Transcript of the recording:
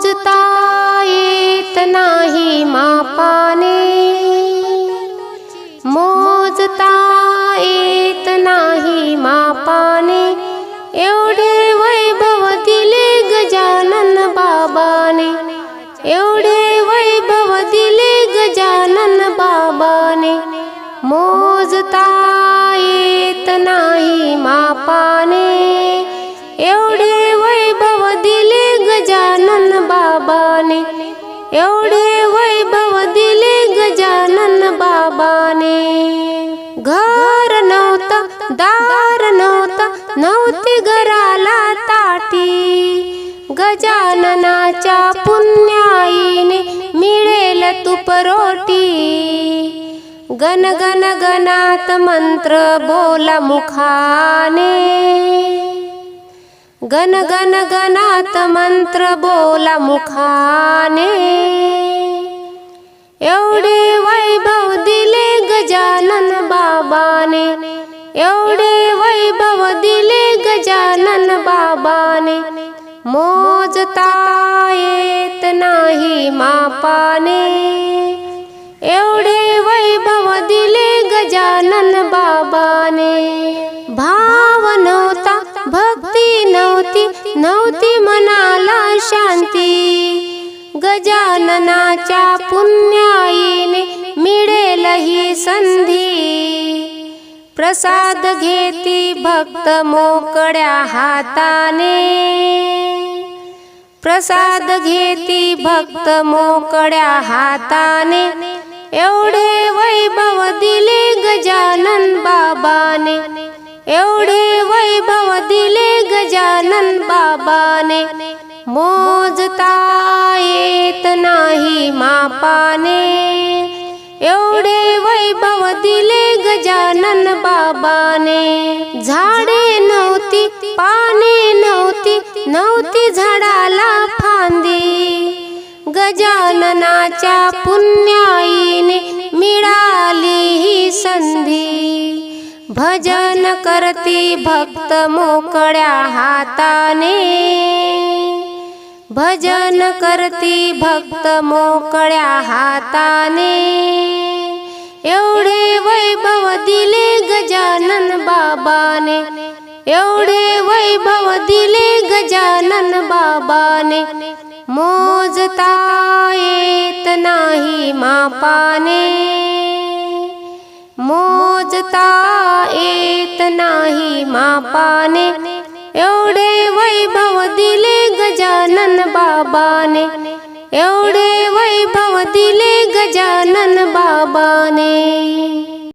मोजता येत नाही मापाने. मोजता येत नाही मापाने. एवढे वैभव दिले गजानन बाबाने. एवढे वैभव दिले गजानन बाबाने. मोजता गजानन बाबाने. घर नव्हतं दार नव्हतं नव्हती घराला ताटी. गजाननाच्या पुण्याईने मिळेल तुप रोटी. गण गण गणात मंत्र बोला मुखाने. गण गण गणात मंत्र बोला मुखाने. एवढे वैभव दिले गजानन बाबाने. एवढे वैभव दिले गजानन बाबाने. मोजता येत नाही मापाने. एवढे वैभव दिले गजानन बाबाने. भाव नव्हता भक्ती नव्हती नव्हती मनाला शांती. गजाननाच्या पुन प्रसाद घेती भक्त मोकळ्या हाताने. प्रसाद घेती भक्त मोकळ्या हाताने. एवढे वैभव दिले गजानन बाबाने. एवढे वैभव दिले गजानन बाबाने. मोजता येत नाही मापाने. एवढे वैभव दिले गजानन बाबाने. झाडे नव्हती पाने नव्हती नव्हती झाडाला फांदी. गजाननाच्या पुण्याईने मिळाली ही संधी. भजन करती भक्त मोकड्या हाताने. भजन करती भक्त मोकळ्या हाताने. एवढे वैभव दिले गजानन बाबाने. एवढे वैभव दिले गजानन बाबाने. मोजता येत नाही मापाने. मोजता येत नाही मापाने. एवढे वैभव दिले गजानन बाबाने. एवढे वैभव दिले गजानन बाबाने.